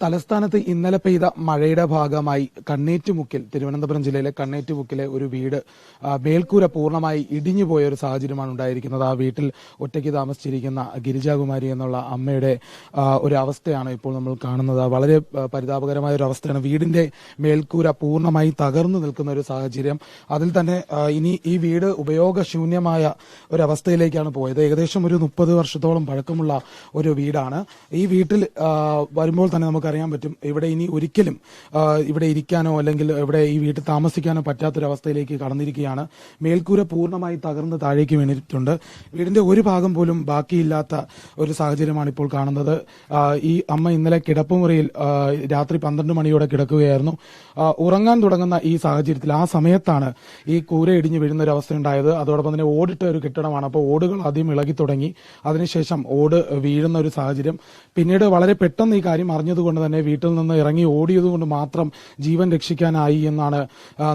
തലസ്ഥാനത്ത് ഇന്നലെ പെയ്ത മഴയുടെ ഭാഗമായി കണ്ണേറ്റുമുക്കിൽ തിരുവനന്തപുരം ജില്ലയിലെ കണ്ണേറ്റുമുക്കിലെ ഒരു വീട് മേൽക്കൂര പൂർണമായി ഇടിഞ്ഞു പോയ ഒരു സാഹചര്യമാണ് ഉണ്ടായിരിക്കുന്നത്. ആ വീട്ടിൽ ഒറ്റയ്ക്ക് താമസിച്ചിരിക്കുന്ന ഗിരിജാകുമാരി എന്നുള്ള അമ്മയുടെ ഒരു അവസ്ഥയാണ് ഇപ്പോൾ നമ്മൾ കാണുന്നത്. വളരെ പരിതാപകരമായ ഒരു അവസ്ഥയാണ്. വീടിന്റെ മേൽക്കൂര പൂർണമായി തകർന്നു നിൽക്കുന്ന ഒരു സാഹചര്യം. അതിൽ തന്നെ ഇനി ഈ വീട് ഉപയോഗശൂന്യമായ ഒരു അവസ്ഥയിലേക്കാണ് പോയത്. ഏകദേശം ഒരു മുപ്പത് വർഷത്തോളം പഴക്കമുള്ള ഒരു വീടാണ്. ഈ വീട്ടിൽ വരുമ്പോൾ തന്നെ നമുക്കറിയാൻ പറ്റും ഇവിടെ ഇനി ഒരിക്കലും ഇവിടെ ഇരിക്കാനോ അല്ലെങ്കിൽ ഇവിടെ ഈ വീട്ടിൽ താമസിക്കാനോ പറ്റാത്തൊരവസ്ഥയിലേക്ക് കടന്നിരിക്കുകയാണ്. മേൽക്കൂര പൂർണമായി തകർന്ന് താഴേക്ക് വീണിട്ടുണ്ട്. വീടിന്റെ ഒരു ഭാഗം പോലും ബാക്കിയില്ലാത്ത ഒരു സാഹചര്യമാണ് ഇപ്പോൾ കാണുന്നത്. ഈ അമ്മ ഇന്നലെ കിടപ്പുമുറിയിൽ രാത്രി പന്ത്രണ്ട് മണിയോടെ കിടക്കുകയായിരുന്നു. ഉറങ്ങാൻ തുടങ്ങുന്ന ഈ സാഹചര്യത്തിൽ ആ സമയത്താണ് ഈ കൂര ഇടിഞ്ഞു വീഴുന്ന ഒരു അവസ്ഥ ഉണ്ടായത്. അതോടൊപ്പം തന്നെ ഓടിട്ട ഒരു കെട്ടിടമാണ്. അപ്പോൾ ഓടുകൾ ആദ്യം ഇളകി തുടങ്ങി. അതിനുശേഷം ഓട് വീഴുന്ന ഒരു സാഹചര്യം. പിന്നീട് വളരെ പെട്ടെന്ന് ഈ കാര്യം അറിഞ്ഞതുകൊണ്ട് തന്നെ വീട്ടിൽ നിന്ന് ഇറങ്ങി ഓടിയതുകൊണ്ട് മാത്രം ജീവൻ രക്ഷിക്കാനായി എന്നാണ്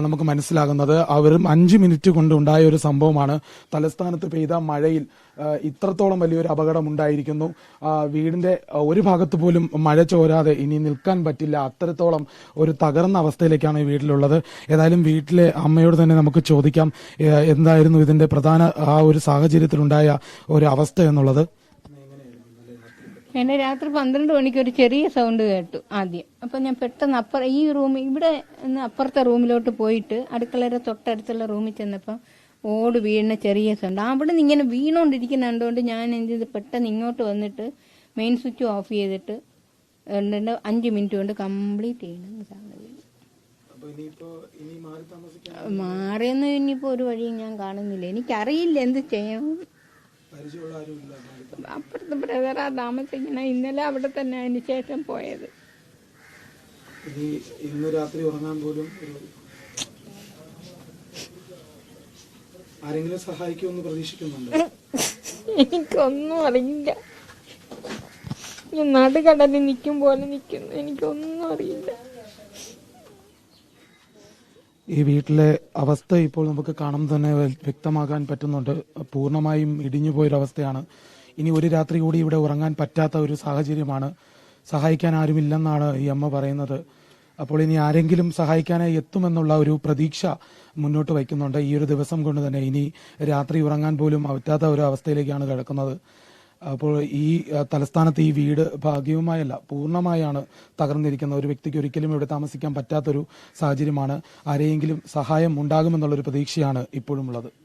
നമുക്ക് മനസ്സിലാകുന്നത്. അവരും അഞ്ച് മിനിറ്റ് കൊണ്ട് ഉണ്ടായ ഒരു സംഭവമാണ്. തലസ്ഥാനത്ത് പെയ്ത മഴയിൽ ഇത്രത്തോളം വലിയൊരു അപകടം ഉണ്ടായിരിക്കുന്നു. വീടിന്റെ ഒരു ഭാഗത്ത് പോലും മഴ ചോരാതെ ഇനി നിൽക്കാൻ പറ്റില്ല. അത്രത്തോളം ഒരു തകർന്ന അവസ്ഥയിലേക്കാണ് ഈ വീട്ടിലുള്ളത്. ഏതായാലും വീട്ടിലെ അമ്മയോട് തന്നെ നമുക്ക് ചോദിക്കാം എന്തായിരുന്നു ഇതിന്റെ പ്രധാന ആ ഒരു സാഹചര്യത്തിലുണ്ടായ ഒരു അവസ്ഥ എന്നുള്ളത്. എന്നെ രാത്രി പന്ത്രണ്ട് മണിക്ക് ഒരു ചെറിയ സൗണ്ട് കേട്ടു ആദ്യം. അപ്പൊ ഞാൻ പെട്ടെന്ന് അപ്പുറ ഈ റൂമിൽ ഇവിടെ നിന്ന് അപ്പുറത്തെ റൂമിലോട്ട് പോയിട്ട് അടുക്കളയുടെ തൊട്ടടുത്തുള്ള റൂമിൽ ചെന്നപ്പോൾ ഓട് വീണ ചെറിയ സൗണ്ട് അവിടെ നിന്ന് ഇങ്ങനെ വീണോണ്ടിരിക്കുന്ന കണ്ടുകൊണ്ട് ഞാൻ എന്ത് ചെയ്ത്? പെട്ടെന്ന് ഇങ്ങോട്ട് വന്നിട്ട് മെയിൻ സ്വിച്ച് ഓഫ് ചെയ്തിട്ട് എന്നിട്ട് അഞ്ച് മിനിറ്റ് കൊണ്ട് കംപ്ലീറ്റ് ചെയ്യണം മാറിയെന്ന് ഇനിയിപ്പോ ഒരു വഴിയും ഞാൻ കാണുന്നില്ല. എനിക്കറിയില്ല എന്ത് ചെയ്യണം അപ്പുറത്തെ ബ്രദറാ താമസിക്കണ ഇന്നലെ അവിടെ തന്നെ അതിന് ശേഷം പോയത്. ഇനി ഇന്ന് രാത്രി ഉറങ്ങാൻ പോലും ആരെങ്കിലും സഹായിക്കുമെന്ന് പ്രതീക്ഷിക്കുന്നുണ്ട്. എനിക്കൊന്നും അറിയില്ല. ഞാൻ നടുകടലിൽ നിൽക്കും പോലെ നിൽക്കുന്നു. എനിക്കൊന്നും അറിയില്ല. ഈ വീട്ടിലെ അവസ്ഥ ഇപ്പോൾ നമുക്ക് കാണാൻ തന്നെ വ്യക്തമാക്കാൻ പറ്റുന്നുണ്ട്. പൂർണമായും ഇടിഞ്ഞു പോയൊരവസ്ഥയാണ്. ഇനി ഒരു രാത്രി കൂടി ഇവിടെ ഉറങ്ങാൻ പറ്റാത്ത ഒരു സാഹചര്യമാണ്. സഹായിക്കാൻ ആരുമില്ലെന്നാണ് ഈ അമ്മ പറയുന്നത്. അപ്പോൾ ഇനി ആരെങ്കിലും സഹായിക്കാനായി എത്തുമെന്നുള്ള ഒരു പ്രതീക്ഷ മുന്നോട്ട് വയ്ക്കുന്നുണ്ട്. ഈ ഒരു ദിവസം കൊണ്ട് തന്നെ ഇനി രാത്രി ഉറങ്ങാൻ പോലും പറ്റാത്ത ഒരു അവസ്ഥയിലേക്കാണ് കിടക്കുന്നത്. അപ്പോൾ ഈ തലസ്ഥാനത്ത് ഈ വീട് ഭാഗ്യവുമായല്ല പൂർണമായാണ് തകർന്നിരിക്കുന്ന ഒരു വ്യക്തിക്ക് ഒരിക്കലും ഇവിടെ താമസിക്കാൻ പറ്റാത്തൊരു സാഹചര്യമാണ്. ആരെയെങ്കിലും സഹായം ഉണ്ടാകുമെന്നുള്ളൊരു പ്രതീക്ഷയാണ് ഇപ്പോഴും ഉള്ളത്